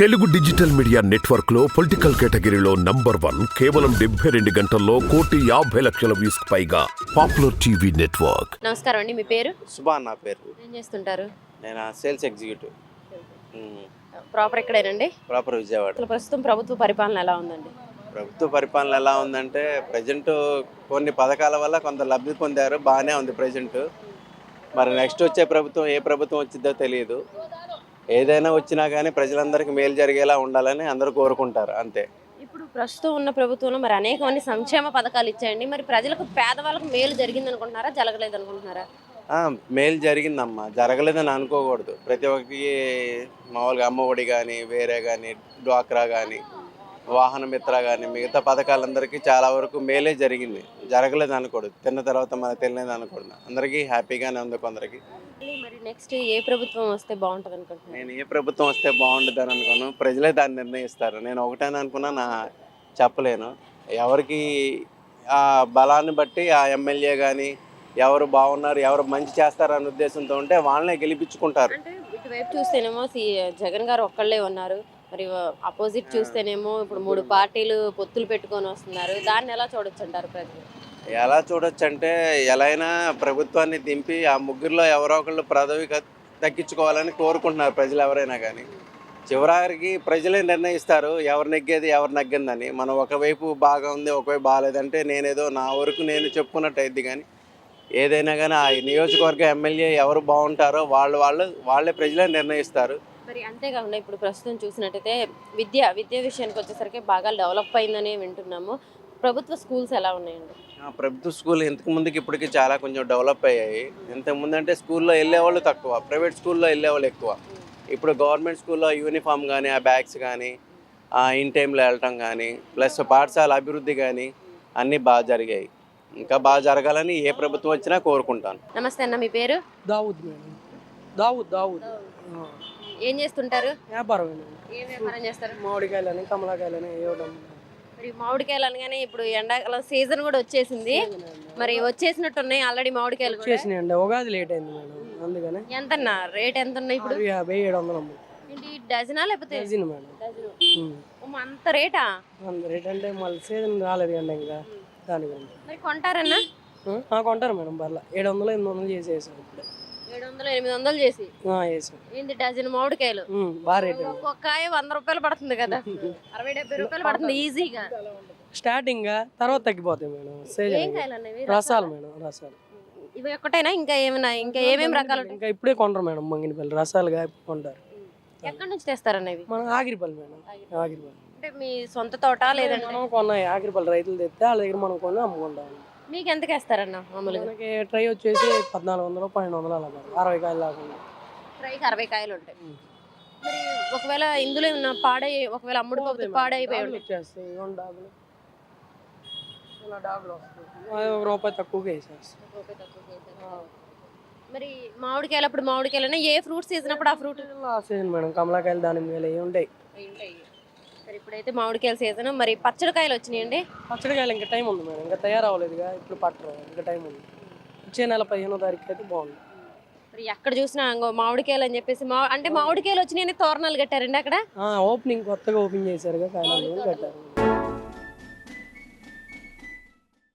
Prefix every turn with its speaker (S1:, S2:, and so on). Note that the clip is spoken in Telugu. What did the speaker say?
S1: తెలుగు డిజిటల్ మీడియా నెట్వర్క్లో పొలిటికల్ కేటగిరీలో నంబర్ వన్ కేవలం డెబ్బై రెండు గంటల్లో కోటి యాభై లక్షల వ్యూస్ పైగా పాపులర్ టీవీ నెట్వర్క్.
S2: నమస్కారం అండి మీ పేరు?
S3: సుభాన్ నా పేరు.
S2: ఏం చేస్తుంటారు?
S3: నేను సేల్స్ ఎగ్జిక్యూటివ్.
S2: ప్రాపర్ ఎక్కడేనండి?
S3: ప్రాపర్ విజయవాడ.
S2: అసలు ప్రస్తుతం ప్రభుత్వ పరిపాలన ఎలా ఉందండి?
S3: ప్రభుత్వ పరిపాలన ఎలా ఉందంటే ప్రజెంట్ కొన్ని పథకాల వల్ల కొంత లబ్ధి పొందారు బాగానే ఉంది ప్రజెంట్ మరి నెక్స్ట్ వచ్చే ప్రభుత్వం ఏ ప్రభుత్వం వచ్చిందో తెలియదు. ఏదైనా వచ్చినా కానీ ప్రజలందరికీ మేలు జరిగేలా ఉండాలని అందరూ కోరుకుంటారు అంతే.
S2: ఇప్పుడు ప్రస్తుతం ఉన్న ప్రభుత్వంలో మరి అనేకమంది సంక్షేమ పథకాలు ఇచ్చాయండి. మరి ప్రజలకు పేదవాళ్ళకు మేలు జరిగింది అనుకుంటున్నారా జరగలేదు అనుకుంటున్నారా
S3: మేలు జరిగిందమ్మా. జరగలేదని అనుకోకూడదు. ప్రతి ఒక్కరికి మామూలుగా అమ్మఒడి కానీ వేరే కానీ డ్వాక్రా కానీ వాహన మిత్ర కానీ మిగతా పథకాలందరికీ చాలా వరకు మేలే జరిగింది. జరగలేదు అనకూడదు తిన్న తర్వాత మనకు తెలియదు అనకూడదు అందరికీ హ్యాపీగానే ఉంది కొందరికి.
S2: నెక్స్ట్ ఏ ప్రభుత్వం వస్తే బాగుంటుంది అనుకుంటున్నారు?
S3: నేను ఏ ప్రభుత్వం వస్తే బాగుంటుంది అని అనుకోను. ప్రజలే దాన్ని నిర్ణయిస్తారు. నేను ఒకటేని అనుకున్నా నా చెప్పలేను. ఎవరికి ఆ బలాన్ని బట్టి ఆ ఎమ్మెల్యే కానీ ఎవరు బాగున్నారు ఎవరు మంచి చేస్తారు అనే ఉద్దేశంతో ఉంటే వాళ్ళనే గెలిపించుకుంటారు.
S2: అంటే ఇటువైపు చూస్తేనేమో సి జగన్ గారు ఒక్కళ్ళే ఉన్నారు. మరి అపోజిట్ చూస్తేనేమో ఇప్పుడు మూడు పార్టీలు పొత్తులు పెట్టుకొని వస్తున్నారు. దాన్ని ఎలా చూడొచ్చు అంటారు ప్రజలు?
S3: ఎలా చూడొచ్చు అంటే ఎలా అయినా ప్రభుత్వాన్ని దింపి ఆ ముగ్గురులో ఎవరో ఒకళ్ళు పదవి తగ్గించుకోవాలని దక్కించుకోవాలని కోరుకుంటున్నారు ప్రజలు ఎవరైనా కానీ చివరికి ప్రజలే నిర్ణయిస్తారు ఎవరు నెగ్గేది ఎవరు నగ్గిందని. మనం ఒకవైపు బాగా ఉంది ఒకవైపు బాగాలేదంటే నేనేదో నా వరకు నేను చెప్పుకున్నట్టు అయింది కానీ ఏదైనా కానీ ఆ నియోజకవర్గ ఎమ్మెల్యే ఎవరు బాగుంటారో వాళ్ళు వాళ్ళు వాళ్ళే ప్రజలే నిర్ణయిస్తారు.
S2: మరి అంతేకాకుండా ఇప్పుడు ప్రస్తుతం చూసినట్టయితే విద్య విద్య విషయానికి వచ్చేసరికి బాగా డెవలప్ అయిందని వింటున్నాము. ప్రభుత్వ స్కూల్స్ ఎలా ఉన్నాయండి?
S3: ఆ ప్రభుత్వ స్కూల్ ఇంతకు ముందుకి ఇప్పటికి చాలా కొంచెం డెవలప్ అయ్యాయి. ఇంతకు ముందు అంటే స్కూల్లో వెళ్ళేవాళ్ళు తక్కువ ప్రైవేట్ స్కూల్లో వెళ్ళేవాళ్ళు ఎక్కువ. ఇప్పుడు గవర్నమెంట్ స్కూల్లో యూనిఫామ్ కానీ ఆ బ్యాగ్స్ కానీ ఆ ఇన్ టైంలో వెళ్ళటం కానీ ప్లస్ పాఠశాల అభివృద్ధి కానీ అన్నీ బాగా జరిగాయి. ఇంకా బాగా జరగాలని ఏ ప్రభుత్వం వచ్చినా కోరుకుంటాను.
S2: నమస్తే అన్న మీ పేరు?
S4: దావుద్ మేడం. దావుద్ దావుద్.
S2: ఏం చేస్తుంటారు?
S4: వ్యాపారం
S2: ఏం వ్యాపారం చేస్తారు?
S4: మామిడికాయలని కమలాకాయలని ఇవ్వడం
S2: మరి మామిడికాయలు అనగానే ఇప్పుడు ఎండాకాలం సీజన్ కూడా వచ్చేసింది. మరి వచ్చేసినట్టు ఉన్నాయి ఆల్రెడీ మామిడికాయలు కూడా.
S4: చేసినాయండి ఉగాది లేట్ అయింది మేడం అందుకని.
S2: ఎంతన్నా? రేట్ ఎంత ఉన్నాయి ఇప్పుడు?
S4: ఆరు యాభై ఏడు వందలు అమ్మ.
S2: ఏంటి డజనా లేకపోతే?
S4: Dozen madam.
S2: డజను.
S4: ఉమ్.
S2: అమ్మ, అంత రేటా?
S4: అంత రేట్ అంటే మళ్ళీ సీజన్ రాలేదు కండి ఇంకా దాని గురించి.
S2: మరి కొంటారన్నా?
S4: ఆ, కొంటారు మేడం పర్లా. ఏడు వందలు ఎనిమిది వందలు చేసేసాం ఇప్పుడు.
S2: ఏడు వందలు ఎనిమిది వందలు చేసి. ఏంటి డజన్ మామిడికాయలు? ఒక్కొక్క కాయ వంద రూపాయలు పడుతుంది కదా. అరవై డెబ్బై రూపాయలు పడుతుంది ఈజీగా.
S4: స్టార్టింగ్ తర్వాత తగ్గిపోతాయి మేడం రసాలు? మేడం రసాలు.
S2: ఇవి ఒక్కటైనా? ఇంకా ఏమైనా ఇంకా ఏమేమి రకాలు
S4: ఇంకా ఇప్పుడే కొంటారు మేడం మంగినపల్లి రసాలుగా కొంటారు.
S2: ఎక్కడి నుంచి తెస్తారన్నవి
S4: మనం ఆగిరిపల్లి మేడం ఆగిరిపల్లి.
S2: అంటే మీ సొంత తోట లేదంటే?
S4: మనం కొన్నాయి ఆగిరిపల్లి రైతులు తెస్తే వాళ్ళ దగ్గర మనం కొన్ని అమ్ముకుంటాం.
S2: మీకు ఎంతకి వేస్తారన్న మామూలుగా?
S4: మనకి ట్రై వచ్చేసి పద్నాలుగు వందలు పన్నెండు వందలు అలా అరవై కాయలు లాకుండా
S2: ఫ్రైకి అరవై కాయలు ఉంటాయి. మరి ఒకవేళ ఇందులో ఉన్న పాడై ఒకవేళ అమ్ముడు పోతే పాడైపోయి ఉంటాయి.
S4: వచ్చేస్తాయి. ఇలా వస్తాయి. ఒక రూపాయి తక్కువగా వేసేస్తాయి.
S2: మరి మామిడికాయలు అప్పుడు మామిడికాయలు ఏ ఫ్రూట్ సీజన్ అప్పుడు ఆ ఫ్రూట్?
S4: Season madam. కమలాకాయలు దానిమ్మకాయలు ఉంటాయి.
S2: సరే ఇప్పుడైతే మామిడికాయల సీజన్ మరి పచ్చడికాయలు వచ్చినాయండి?
S4: పచ్చడికాయలు ఇంకా టైం ఉంది మేడం. ఇంకా తయారవ్వలేదుగా. ఇప్పుడు పట్టరు. ఇంకా టైం ఉంది. వచ్చే నెల పదిహేనో తారీఖు అయితే బాగుంది.
S2: మరి ఎక్కడ చూసినా అంగో మామిడికాయలు అని చెప్పేసి మా అంటే మామిడికాయలు వచ్చినాయని తోరణాలు కట్టారండి అక్కడ?
S4: ఓపెనింగ్ కొత్తగా ఓపెన్ చేశారుగా కాయలు కట్టారు.